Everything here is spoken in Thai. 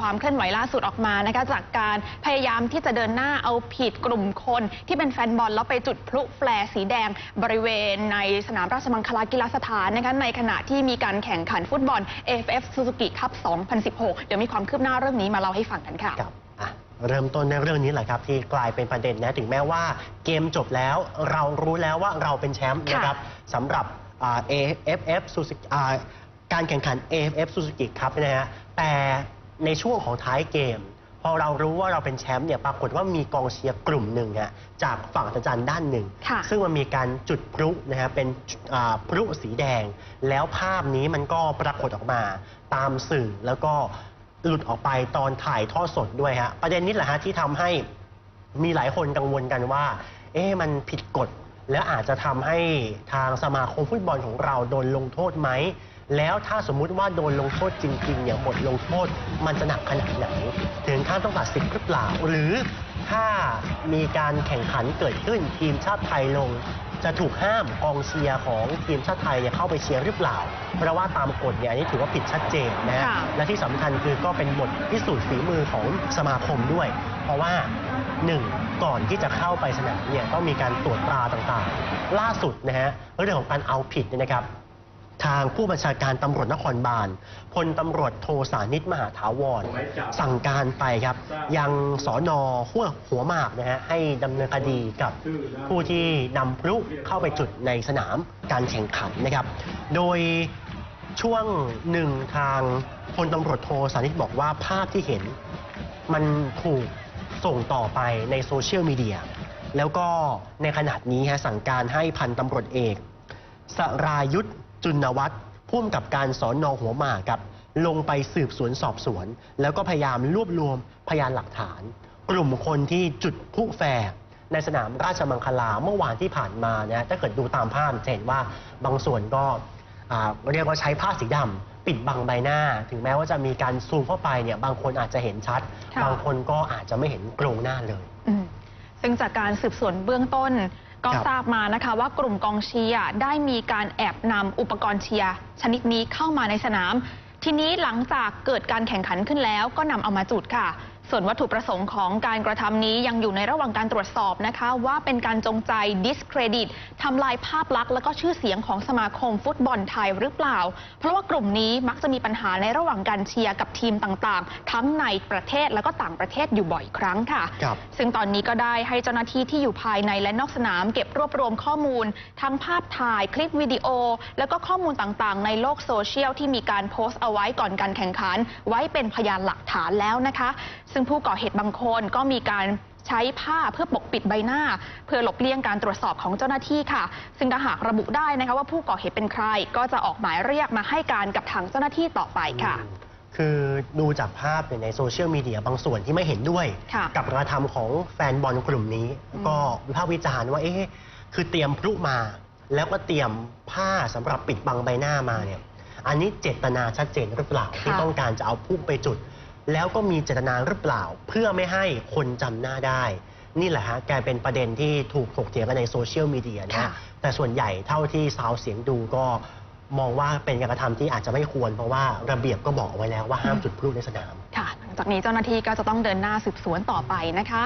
ความเคลื่อนไหวล่าสุดออกมานะคะจากการพยายามที่จะเดินหน้าเอาผิดกลุ่มคน ที่เป็นแฟนบอลแล้วไปจุดพลุแฟลร์สีแดงบริเวณในสนามราชมังคลากีฬาสถานนะคะในขณะที่มีการแข่งขันฟุตบอล AFF Suzuki Cup 2016 เดี๋ยวมีความคืบหน้าเรื่องนี้มาเล่าให้ฟังกันค่ะครับอะเริ่มต้นในเรื่องนี้แหละครับที่กลายเป็นประเด็นนะถึงแม้ว่าเกมจบแล้วเรารู้แล้วว่าเราเป็นแชมป์ค่ะนะครับสำหรับอ่า AFF Suzuki อ่าการแข่งขัน AFF Suzuki ครับนะฮะแต่ ในช่วงของท้ายเกม พอเรารู้ว่าเราเป็นแชมป์เนี่ยปรากฏว่ามีกองเชียร์กลุ่มหนึ่งฮะจากฝั่งอาจารย์ด้านหนึ่ง ค่ะ ซึ่งมันมีการจุดพลุนะฮะเป็นอ่าพลุสีแดง แล้วภาพนี้มันก็ปรากฏออกมาตามสื่อแล้วก็หลุดออกไปตอนถ่ายทอดสดด้วยฮะประเด็นนี้แหละฮะที่ทำให้ มีหลายคนกังวลกันว่า เอ๊ะมันผิดกฎ แล้วอาจจะทำให้ทางสมาคมฟุตบอลของเราโดนลงโทษไหม แล้วถ้าสมมุติว่าโดนลงโทษจริงๆเนี่ยบทลงโทษมันจะหนักขนาดไหน ถึงขั้นต้องตัดสิทธิ์หรือเปล่า หรือถ้ามีการแข่งขันเกิดขึ้นทีมชาติไทยลง จะถูกห้ามกองเชียร์ของทีมชาติไทยเนี่ยเข้าไปเชียร์หรือเปล่า เพราะว่าตามกฎเนี่ยอันนี้ถือว่าผิดชัดเจนนะฮะค่ะ และที่สำคัญคือก็เป็นบทพิสูจน์ฝีมือของสมาคมด้วย เพราะว่าหนึ่งก่อนที่จะเข้าไปสนามเนี่ยต้องมีการตรวจตราต่างๆ ล่าสุดนะฮะเรื่องของการเอาผิดเนี่ยนะครับ ทางผู้บัญชาการตำรวจนครบาลพลตำรวจโทสานิตมหาถาวร สั่งการไปครับ ยังสอนอหัวหัวหมากนะฮะให้ดำเนินคดีกับผู้ที่นำพลุเข้าไปจุดในสนามการแข่งขันนะครับ โดยช่วงหนึ่งทางพลตำรวจโทสานิตบอกว่าภาพที่เห็นมันถูกส่งต่อไปในโซเชียลมีเดียแล้วก็ในขณะนี้ฮะสั่งการให้พันตำรวจเอกสรายุทธ จุนวัฒน์ผู้กำกับการสอนอหัวหมากครับลงไปสืบสวนสอบสวน แล้วก็พยายามรวบรวมพยานหลักฐาน กลุ่มคนที่จุดพลุแฟร์ในสนามราชมังคลาเมื่อวานที่ผ่านมานะถ้าเกิดดูตามภาพจะเห็นว่าบางส่วนก็อ่าเรียกว่าใช้ผ้าสีดำปิดบังใบหน้า ถึงแม้ว่าจะมีการซูมเข้าไปเนี่ยบางคนอาจจะเห็นชัดค่ะบางคนก็อาจจะไม่เห็นโครงหน้าเลยอืมซึ่งจากการสืบสวนเบื้องต้น ก็ทราบมานะคะว่ากลุ่มกองเชียร์ได้มีการแอบนำอุปกรณ์เชียร์ชนิดนี้เข้ามาในสนาม ทีนี้หลังจากเกิดการแข่งขันขึ้นแล้วก็นำเอามาจุดค่ะ ส่วนวัตถุประสงค์ของการกระทำนี้ยังอยู่ในระหว่างการตรวจสอบนะคะว่าเป็นการจงใจ discredit ทำลายภาพลักษณ์และก็ชื่อเสียงของสมาคมฟุตบอลไทยหรือเปล่า เพราะว่ากลุ่มนี้มักจะมีปัญหาในระหว่างการเชียร์กับทีมต่างๆ ทั้งในประเทศและก็ต่างประเทศอยู่บ่อยครั้งค่ะครับซึ่งตอนนี้ก็ได้ให้เจ้าหน้าที่ที่อยู่ภายในและนอกสนาม เก็บรวบรวมข้อมูล ทั้งภาพถ่ายคลิปวิดีโอ แล้วก็ข้อมูลต่างๆ ในโลกโซเชียลที่มีการโพสต์เอาไว้ก่อนการแข่งขัน ไว้เป็นพยานหลักฐานแล้วนะคะซึ่งผู้ก่อเหตุบางคนก็มีการใช้ผ้าเพื่อปกปิดใบหน้า เพื่อหลบเลี่ยงการตรวจสอบของเจ้าหน้าที่ค่ะ ซึ่งถ้าหากระบุได้นะคะว่าผู้ก่อเหตุเป็นใคร ก็จะออกหมายเรียกมาให้การกับทางเจ้าหน้าที่ต่อไปค่ะอืมคือดูจากภาพเนี่ยในโซเชียลมีเดียบางส่วนที่ไม่เห็นด้วย ค่ะกับการกระทำของแฟนบอลกลุ่มนี้ อืม ก็วิพากษ์วิจารณ์ว่าเอ๊ะคือเตรียมพลุมา แล้วก็เตรียมผ้าสำหรับปิดบังใบหน้ามาเนี่ยอันนี้เจตนาชัดเจนหรือเปล่าที่ต้องการจะเอาพลุไปจุด แล้วก็มีเจตนาหรือเปล่า เพื่อไม่ให้คนจำหน้าได้ นี่แหละฮะกลายเป็นประเด็นที่ถูกถกเถียงกันในโซเชียลมีเดียนะค่ะฮะแต่ส่วนใหญ่เท่าที่ซาวเสียงดูก็มองว่าเป็นการกระทำที่อาจจะไม่ควร เพราะว่าระเบียบก็บอกเอาไว้แล้วว่าห้ามจุดพลุในสนาม ค่ะหลังจากนี้เจ้าหน้าที่ก็จะต้องเดินหน้าสืบสวนต่อไปนะคะ